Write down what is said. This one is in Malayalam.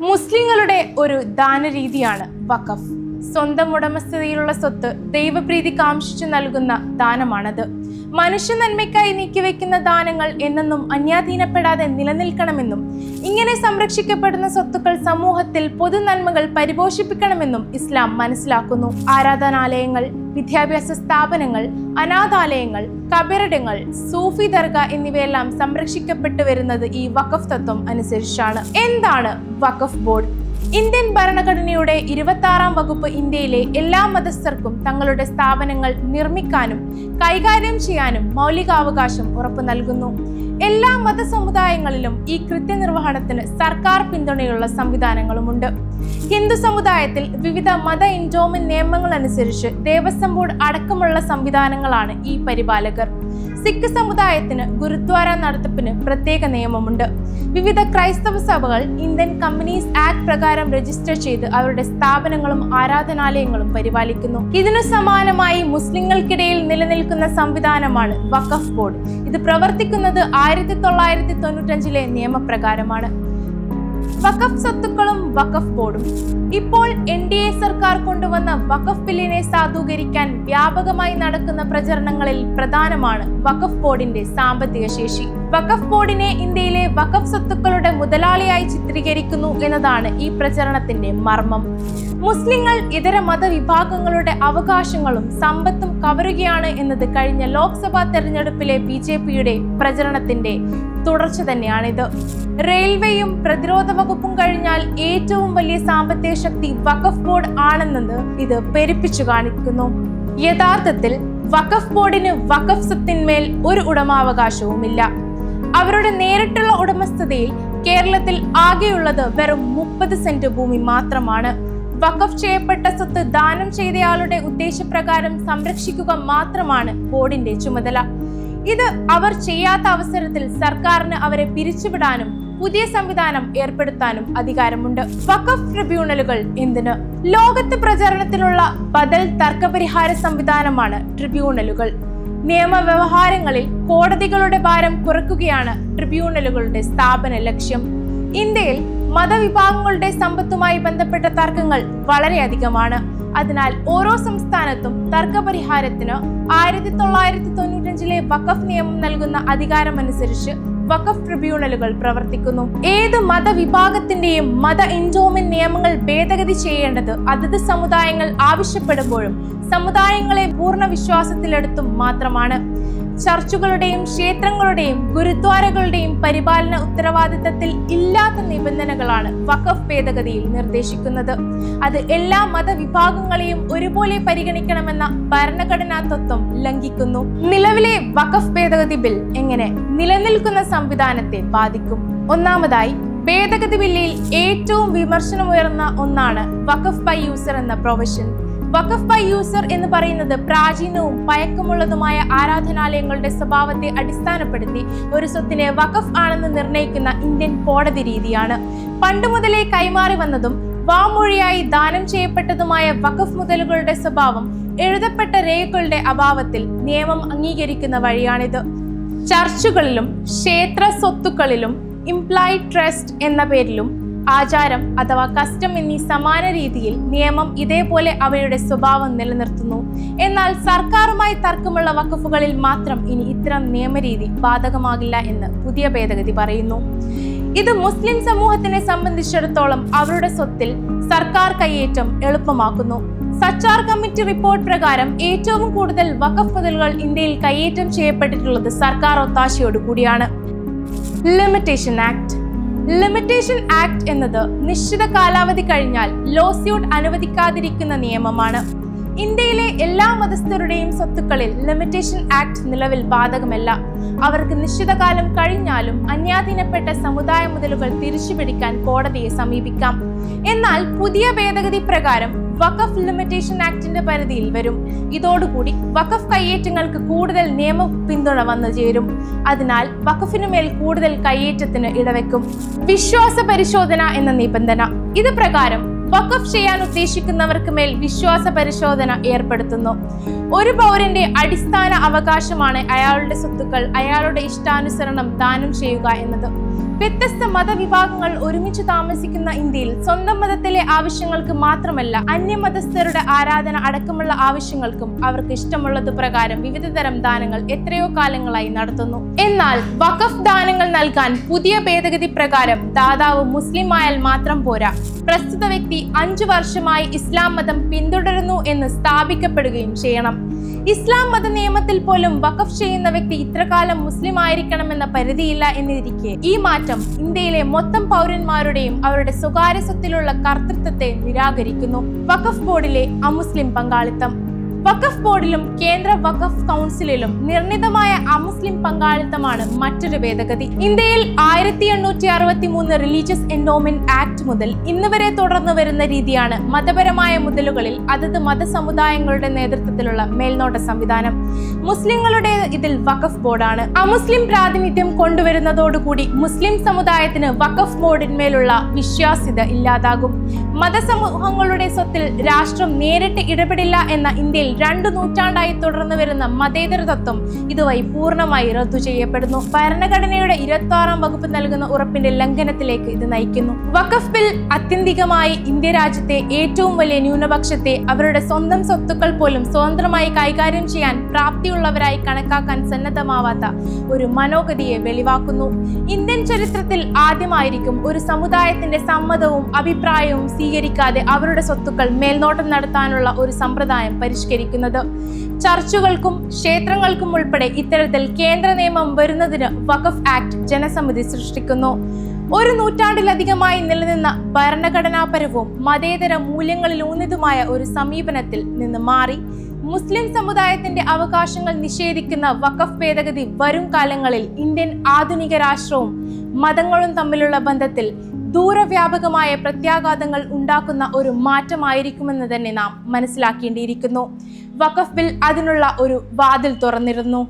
മുസ്ലിങ്ങളുടെ ഒരു ദാനരീതിയാണ് വഖഫ്. സ്വന്തം ഉടമസ്ഥതയിലുള്ള സ്വത്ത് ദൈവപ്രീതി കാംക്ഷിച്ചു നൽകുന്ന ദാനമാണത്. മനുഷ്യ നന്മയ്ക്കായി നീക്കിവെക്കുന്ന ദാനങ്ങൾ എന്നെന്നും അന്യാധീനപ്പെടാതെ നിലനിൽക്കണമെന്നും ഇങ്ങനെ സംരക്ഷിക്കപ്പെടുന്ന സ്വത്തുക്കൾ സമൂഹത്തിൽ പൊതു നന്മകൾ പരിപോഷിപ്പിക്കണമെന്നും ഇസ്ലാം മനസ്സിലാക്കുന്നു. ആരാധനാലയങ്ങൾ വിദ്യാഭ്യാസ സ്ഥാപനങ്ങൾ അനാഥാലയങ്ങൾ കബറിടങ്ങൾ സൂഫി ദർഗ എന്നിവയെല്ലാം സംരക്ഷിക്കപ്പെട്ടു വരുന്നത് ഈ വഖഫ് തത്വം അനുസരിച്ചാണ്. എന്താണ് വഖഫ് ബോർഡ്? ഇന്ത്യൻ ഭരണഘടനയുടെ ഇരുപത്തി ആറാം വകുപ്പ് ഇന്ത്യയിലെ എല്ലാ മതസ്ഥർക്കും തങ്ങളുടെ സ്ഥാപനങ്ങൾ നിർമ്മിക്കാനും കൈകാര്യം ചെയ്യാനും മൗലികാവകാശം ഉറപ്പു നൽകുന്നു. എല്ലാ മതസമുദായങ്ങളിലും ഈ കൃത്യനിർവഹണത്തിന് സർക്കാർ പിന്തുണയുള്ള സംവിധാനങ്ങളുമുണ്ട്. ഹിന്ദു സമുദായത്തിൽ വിവിധ മത എൻഡോമെന്റ് നിയമങ്ങൾ അനുസരിച്ച് ദേവസ്വം ബോർഡ് അടക്കമുള്ള സംവിധാനങ്ങളാണ് ഈ പരിപാലകർ. സിഖ് സമുദായത്തിന് ഗുരുദ്വാര നടത്തിപ്പിന് പ്രത്യേക നിയമമുണ്ട്. വിവിധ ക്രൈസ്തവ സഭകൾ ഇന്ത്യൻ കമ്പനീസ് ആക്ട് പ്രകാരം രജിസ്റ്റർ ചെയ്ത് അവരുടെ സ്ഥാപനങ്ങളും ആരാധനാലയങ്ങളും പരിപാലിക്കുന്നു. ഇതിനു സമാനമായി മുസ്ലിങ്ങൾക്കിടയിൽ നിലനിൽക്കുന്ന സംവിധാനമാണ് വഖഫ് ബോർഡ്. ഇത് പ്രവർത്തിക്കുന്നത് ആയിരത്തി തൊള്ളായിരത്തി തൊണ്ണൂറ്റഞ്ചിലെ നിയമപ്രകാരമാണ്. വഖഫ് സ്വത്തുക്കളും വഖഫ് ബോർഡും. ഇപ്പോൾ എൻ ഡി എ സർക്കാർ കൊണ്ടുവന്ന വഖഫ് ബില്ലിനെ സാധൂകരിക്കാൻ വ്യാപകമായി നടക്കുന്ന പ്രചരണങ്ങളിൽ പ്രധാനമാണ് വഖഫ് ബോർഡിന്റെ സാമ്പത്തിക ശേഷി. വഖഫ് ബോർഡിനെ ഇന്ത്യയിലെ വഖഫ് സ്വത്തുക്കളുടെ മുതലാളിയായി ചിത്രീകരിക്കുന്നു എന്നതാണ് ഈ പ്രചരണത്തിന്റെ മർമ്മം. മുസ്ലിങ്ങൾ ഇതര മതവിഭാഗങ്ങളുടെ അവകാശങ്ങളും സമ്പത്തും കവരുകയാണ് എന്നത് കഴിഞ്ഞ ലോക്സഭാ തെരഞ്ഞെടുപ്പിലെ ബി ജെ പിയുടെ പ്രചരണത്തിന്റെ തുടർച്ച തന്നെയാണിത്. റെയിൽവേയും പ്രതിരോധ വകുപ്പും കഴിഞ്ഞാൽ ഏറ്റവും വലിയ സാമ്പത്തിക ശക്തി വഖഫ് ബോർഡ് ആണെന്നത് ഇത് പെരുപ്പിച്ചു കാണിക്കുന്നു. യഥാർത്ഥത്തിൽ വഖഫ് ബോർഡിന് വഖഫ് സ്വത്തിന്മേൽ ഒരു ഉടമാവകാശവുമില്ല. അവരുടെ നേരിട്ടുള്ള ഉടമസ്ഥതയിൽ കേരളത്തിൽ ആകെയുള്ളത് വെറും മുപ്പത് സെന്റ് ഭൂമി മാത്രമാണ്. വഖഫ് ചെയ്യപ്പെട്ട സ്വത്ത് ദാനം ചെയ്തയാളുടെ ഉദ്ദേശപ്രകാരം സംരക്ഷിക്കുക മാത്രമാണ് ബോർഡിന്റെ ചുമതല. ഇത് അവർ ചെയ്യാത്ത അവസരത്തിൽ സർക്കാരിന് അവരെ പിരിച്ചുവിടാനും പുതിയ സംവിധാനം ഏർപ്പെടുത്താനും അധികാരമുണ്ട്. വഖഫ് ട്രിബ്യൂണലുകൾ എന്തിന്? ലോകത്ത് പ്രചരണത്തിലുള്ള ബദൽ തർക്കപരിഹാര സംവിധാനമാണ് ട്രിബ്യൂണലുകൾ. നിയമവ്യവഹാരങ്ങളിൽ കോടതികളുടെ ഭാരം കുറയ്ക്കുകയാണ് ട്രിബ്യൂണലുകളുടെ സ്ഥാപന ലക്ഷ്യം. ഇന്ത്യയിൽ മതവിഭാഗങ്ങളുടെ സമ്പത്തുമായി ബന്ധപ്പെട്ട തർക്കങ്ങൾ വളരെയധികമാണ്. അതിനാൽ ഓരോ സംസ്ഥാനത്തും തർക്കപരിഹാരത്തിന് ആയിരത്തി തൊള്ളായിരത്തി തൊണ്ണൂറ്റഞ്ചിലെ വഖഫ് നിയമം നൽകുന്ന അധികാരമനുസരിച്ച് വഖഫ് ട്രിബ്യൂണലുകൾ പ്രവർത്തിക്കുന്നു. ഏത് മതവിഭാഗത്തിന്റെയും മത എൻജോമെന്റ് നിയമങ്ങൾ ഭേദഗതി ചെയ്യേണ്ടത് അതത് സമുദായങ്ങൾ ആവശ്യപ്പെടുമ്പോഴും സമുദായങ്ങളെ പൂർണ വിശ്വാസത്തിലെടുത്തും മാത്രമാണ്. ചർച്ചുകളുടെയും ക്ഷേത്രങ്ങളുടെയും ഗുരുദ്വാരകളുടെയും പരിപാലന ഉത്തരവാദിത്തത്തിൽ ഇല്ലാത്ത നിബന്ധനകളാണ് വഖഫ് ഭേദഗതിയിൽ നിർദ്ദേശിക്കുന്നത്. അത് എല്ലാ മതവിഭാഗങ്ങളെയും ഒരുപോലെ പരിഗണിക്കണമെന്ന ഭരണഘടനാ തത്വം ലംഘിക്കുന്നു. നിലവിലെ വഖഫ് ഭേദഗതി ബിൽ എങ്ങനെ നിലനിൽക്കുന്ന സംവിധാനത്തെ ബാധിക്കും? ഒന്നാമതായി ഭേദഗതി ബില്ലിൽ ഏറ്റവും വിമർശനമുയർന്ന ഒന്നാണ് വഖഫ് ബൈ യൂസർ എന്ന പ്രൊവിഷൻ. വഖഫ് ബൈ യൂസർ എന്ന് പറയുന്നത് പ്രാചീനവും പഴക്കമുള്ളതുമായ ആരാധനാലയങ്ങളുടെ സ്വഭാവത്തെ അടിസ്ഥാനപ്പെടുത്തി ഒരു സ്വത്തിനെ വഖഫ് ആണെന്ന് നിർണയിക്കുന്ന ഇന്ത്യൻ കോടതി രീതിയാണ്. പണ്ട് മുതലേ കൈമാറി വന്നതും വാമൊഴിയായി ദാനം ചെയ്യപ്പെട്ടതുമായ വഖഫ് മുതലുകളുടെ സ്വഭാവം എഴുതപ്പെട്ട രേഖകളുടെ അഭാവത്തിൽ നിയമം അംഗീകരിക്കുന്ന വഴിയാണിത്. ചർച്ചുകളിലും ക്ഷേത്ര സ്വത്തുക്കളിലും ഇംപ്ലോയിഡ് ട്രസ്റ്റ് എന്ന പേരിലും ആചാരം അഥവാ കസ്റ്റം എന്നീ സമാന രീതിയിൽ നിയമം ഇതേപോലെ അവയുടെ സ്വഭാവം നിലനിർത്തുന്നു. എന്നാൽ സർക്കാരുമായി തർക്കമുള്ള വകുപ്പുകളിൽ മാത്രം ഇനി ഇത്തരം നിയമരീതി ബാധകമാകില്ല എന്ന് പുതിയ ഭേദഗതി പറയുന്നു. ഇത് മുസ്ലിം സമൂഹത്തിനെ സംബന്ധിച്ചിടത്തോളം അവരുടെ സ്വത്തിൽ സർക്കാർ കൈയേറ്റം എളുപ്പമാക്കുന്നു. സച്ചാർ കമ്മിറ്റി റിപ്പോർട്ട് പ്രകാരം ഏറ്റവും കൂടുതൽ വഖഫ് മുതലുകൾ ഇന്ത്യയിൽ കൈയേറ്റം ചെയ്യപ്പെട്ടിട്ടുള്ളത് സർക്കാർ ഒത്താശയോട് കൂടിയാണ് ലിമിറ്റേഷൻ ആക്ട് ലിമിറ്റേഷൻ ആക്ട് എന്നത് നിശ്ചിത കാലാവധി കഴിഞ്ഞാൽ ലോസ്യൂട്ട് അനുവദിക്കാതിരിക്കുന്ന നിയമമാണ്. ഇന്ത്യയിലെ എല്ലാ മതസ്ഥരുടെയും സ്വത്തുക്കളിൽ ലിമിറ്റേഷൻ ആക്ട് നിലവിൽ ബാധകമല്ല. അവർക്ക് നിശ്ചിത കാലം കഴിഞ്ഞാലും അന്യാധീനപ്പെട്ട സമുദായ മുതലുകൾ തിരിച്ചുപിടിക്കാൻ കോടതിയെ സമീപിക്കാം. എന്നാൽ പുതിയ ഭേദഗതി പ്രകാരം വഖഫ് ലിമിറ്റേഷൻ ആക്ടിന്റെ പരിധിയിൽ വരും. ഇതോടുകൂടി വഖഫ് കയ്യേറ്റങ്ങൾക്ക് കൂടുതൽ നിയമ പിന്തുണ വന്നു ചേരും. അതിനാൽ വഖഫിനുമേൽ കൂടുതൽ കയ്യേറ്റത്തിന് ഇടവെക്കും. വിശ്വാസ പരിശോധന എന്ന നിബന്ധന. ഇത് പ്രകാരം വഖഫ് ചെയ്യാൻ ഉദ്ദേശിക്കുന്നവർക്ക് മേൽ വിശ്വാസ പരിശോധന ഏർപ്പെടുത്തുന്നു. ഒരു പൗരന്റെ അടിസ്ഥാന അവകാശമാണ് അയാളുടെ സ്വത്തുക്കൾ അയാളുടെ ഇഷ്ടാനുസരണം ദാനം ചെയ്യുക എന്നത്. വ്യത്യസ്ത മതവിഭാഗങ്ങൾ ഒരുമിച്ച് താമസിക്കുന്ന ഇന്ത്യയിൽ സ്വന്തം മതത്തിലെ ആവശ്യങ്ങൾക്ക് മാത്രമല്ല അന്യമതസ്ഥരുടെ ആരാധന അടക്കമുള്ള ആവശ്യങ്ങൾക്കും അവർക്ക് ഇഷ്ടമുള്ളത് പ്രകാരം വിവിധ തരം ദാനങ്ങൾ എത്രയോ കാലങ്ങളായി നടത്തുന്നു. എന്നാൽ വഖഫ് ദാനങ്ങൾ നൽകാൻ പുതിയ ഭേദഗതി പ്രകാരം ദാതാവ് മുസ്ലിം ആയാൽ മാത്രം പോരാ. പ്രസ്തുത വ്യക്തി അഞ്ചു വർഷമായി ഇസ്ലാം മതം പിന്തുടരുന്നു എന്ന് സ്ഥാപിക്കപ്പെടുകയും ചെയ്യണം. ഇസ്ലാം മത നിയമത്തിൽ പോലും വഖഫ് ചെയ്യുന്ന വ്യക്തി ഇത്രകാലം മുസ്ലിം ആയിരിക്കണമെന്ന പരിധിയില്ല എന്നിരിക്കെ ഈ മാറ്റം ഇന്ത്യയിലെ മൊത്തം പൗരന്മാരുടെയും അവരുടെ സ്വകാര്യ സ്വത്തിലുള്ള കർത്തൃത്വത്തെ നിരാകരിക്കുന്നു. വഖഫ് ബോർഡിലെ അമുസ്ലിം പങ്കാളിത്തം. വഖഫ് ബോർഡിലും കേന്ദ്ര വഖഫ് കൗൺസിലിലും നിർണിതമായ അമുസ്ലിം പങ്കാളിത്തമാണ് മറ്റൊരു ഭേദഗതി. ഇന്ത്യയിൽ ആയിരത്തി എണ്ണൂറ്റി അറുപത്തി മൂന്ന് റിലീജിയസ് എൻഡോമെന്റ് ആക്ട് മുതൽ ഇന്ന് വരെ തുടർന്നു വരുന്ന രീതിയാണ് മതപരമായ മുതലുകളിൽ അതത് മതസമുദായങ്ങളുടെ നേതൃത്വത്തിലുള്ള മേൽനോട്ട സംവിധാനം. മുസ്ലിങ്ങളുടെ ഇതിൽ വഖഫ് ബോർഡാണ്. അമുസ്ലിം പ്രാതിനിധ്യം കൊണ്ടുവരുന്നതോടുകൂടി മുസ്ലിം സമുദായത്തിന് വഖഫ് ബോർഡിന്മേലുള്ള വിശ്വാസ്യത ഇല്ലാതാകും. മതസമൂഹങ്ങളുടെ സ്വത്തിൽ രാഷ്ട്രം നേരിട്ട് ഇടപെടില്ല എന്ന ഇന്ത്യയിൽ രണ്ടു നൂറ്റാണ്ടായി തുടർന്നു വരുന്ന മതേതര തത്വം ഇതുവഴി പൂർണമായി റദ്ദു ചെയ്യപ്പെടുന്നു. ഭരണഘടനയുടെ ഇരുപത്തി വകുപ്പ് നൽകുന്ന ഉറപ്പിന്റെ ലംഘനത്തിലേക്ക് ഇത് നയിക്കുന്നു. വഖഫ് ബിൽ അത്യന്തികമായി ഇന്ത്യ രാജ്യത്തെ ഏറ്റവും വലിയ ന്യൂനപക്ഷത്തെ അവരുടെ സ്വന്തം സ്വത്തുക്കൾ പോലും സ്വതന്ത്രമായി കൈകാര്യം ചെയ്യാൻ പ്രാപ്തിയുള്ളവരായി കണക്കാക്കാൻ സന്നദ്ധമാവാത്ത ഒരു മനോഗതിയെ വെളിവാക്കുന്നു. ഇന്ത്യൻ ചരിത്രത്തിൽ ആദ്യമായിരിക്കും ഒരു സമുദായത്തിന്റെ സമ്മതവും അഭിപ്രായവും സ്വീകരിക്കാതെ അവരുടെ സ്വത്തുക്കൾ മേൽനോട്ടം നടത്താനുള്ള ഒരു സമ്പ്രദായം പരിഷ്കരിക്കുന്നത്. ചർച്ചുകൾക്കും ക്ഷേത്രങ്ങൾക്കും ഉൾപ്പെടെ ഇത്തരത്തിൽ കേന്ദ്ര നിയമം വരുന്നതിന് വഖഫ് ആക്ട് ജനസമിതി സൃഷ്ടിക്കുന്നു. ഒരു നൂറ്റാണ്ടിലധികമായി നിലനിന്ന ഭരണഘടനാപരവും മതേതര മൂല്യങ്ങളിലൂന്നിതുമായ ഒരു സമീപനത്തിൽ നിന്ന് മാറി. മുസ്ലിം സമുദായത്തിന്റെ അവകാശങ്ങൾ നിഷേധിക്കുന്ന വഖഫ് ഭേദഗതി വരും കാലങ്ങളിൽ ഇന്ത്യൻ ആധുനിക രാഷ്ട്രവും മതങ്ങളും തമ്മിലുള്ള ബന്ധത്തിൽ ദൂരവ്യാപകമായ പ്രത്യാഘാതങ്ങൾ ഉണ്ടാക്കുന്ന ഒരു മാറ്റമായിരിക്കുമെന്ന് തന്നെ നാം മനസ്സിലാക്കേണ്ടിയിരിക്കുന്നു. വഖഫ് ബിൽ അതിനുള്ള ഒരു വാതിൽ തുറന്നിരുന്നു.